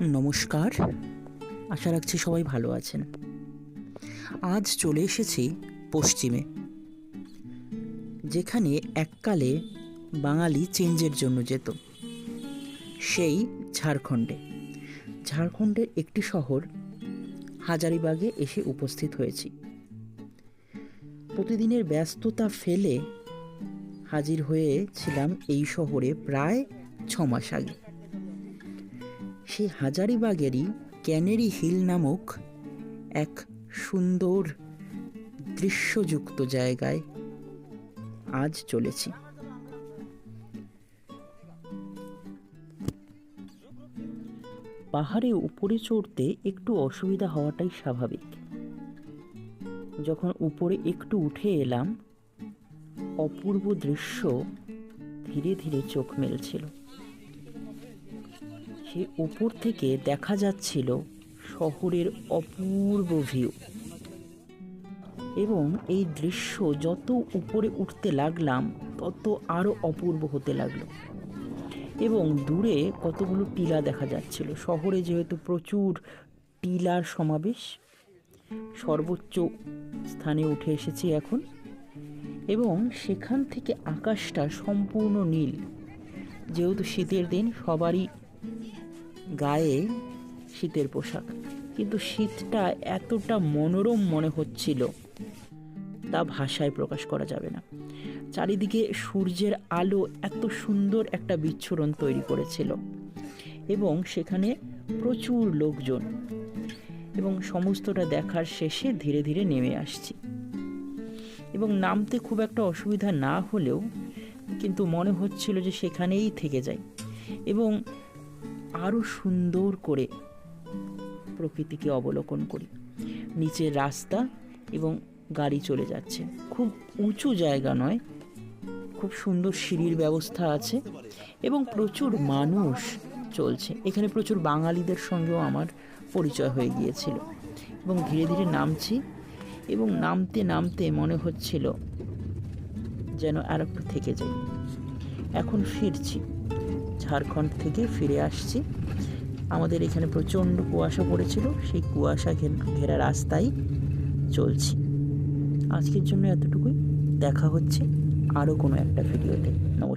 নমস্কার। আশা রাখছি সবাই ভালো আছেন। আজ চলে এসেছি পশ্চিমে, যেখানে এককালে বাঙালি চেঞ্জের জন্য যেত, সেই ঝাড়খণ্ডে। ঝাড়খণ্ডের একটি শহর, হাজারিবাগে এসে উপস্থিত হয়েছি। প্রতিদিনের ব্যস্ততা ফেলে হাজির হয়েছিলাম এই শহরে প্রায় ছ মাস আগে। সেই হাজারিবাগেরই ক্যানেরি হিল নামক এক সুন্দর দৃশ্যযুক্ত জায়গায় আজ চলেছি। পাহাড়ে উপরে চড়তে একটু অসুবিধা হওয়াটাই স্বাভাবিক। যখন উপরে একটু উঠে এলাম, অপূর্ব দৃশ্য ধীরে ধীরে চোখ মেলছিল। সে উপর থেকে দেখা যাচ্ছিল শহরের অপূর্ব ভিউ। এবং এই দৃশ্য যত উপরে উঠতে লাগলাম, তত আরও অপূর্ব হতে লাগল। এবং দূরে কতগুলো টিলা দেখা যাচ্ছিল। শহরে যেহেতু প্রচুর টিলার সমাবেশ, সর্বোচ্চ স্থানে উঠে এসেছি এখন। এবং সেখান থেকে আকাশটা সম্পূর্ণ নীল। যেহেতু শীতের দিন, সবারই গায়ে শীতের পোশাক। কিন্তু শীতটা এতটা মনোরম মনে হচ্ছিল তা ভাষায় প্রকাশ করা যাবে না। চারিদিকে সূর্যের আলো এত সুন্দর একটা বিচ্ছুরণ তৈরি করেছিল এবং সেখানে প্রচুর লোকজন। এবং সমস্তটা দেখার শেষে ধীরে ধীরে নেমে আসছি। এবং নামতে খুব একটা অসুবিধা না হলেও কিন্তু মনে হচ্ছিল যে সেখানেই থেকে যাই। এবং আরও সুন্দর করে প্রকৃতিকে অবলোকন করি। নিচের রাস্তা এবং গাড়ি চলে যাচ্ছে। খুব উঁচু জায়গা নয়, খুব সুন্দর সিঁড়ির ব্যবস্থা আছে এবং প্রচুর মানুষ চলছে। এখানে প্রচুর বাঙালিদের সঙ্গেও আমার পরিচয় হয়ে গিয়েছিল এবং ধীরে ধীরে নামছি এবং নামতে নামতে মনে হচ্ছিল যেন আর একটু থেকে যাই। এখন ফিরছি। ঝাড়খণ্ড থেকে ফিরে আসছি। আমাদের এখানে প্রচণ্ড কুয়াশা পড়েছিল, সেই কুয়াশা ঘেরা রাস্তায় চলছি। আজকের জন্য এতটুকুই। দেখা হচ্ছে আরও কোনো একটা ভিডিওতে। নমস্কার।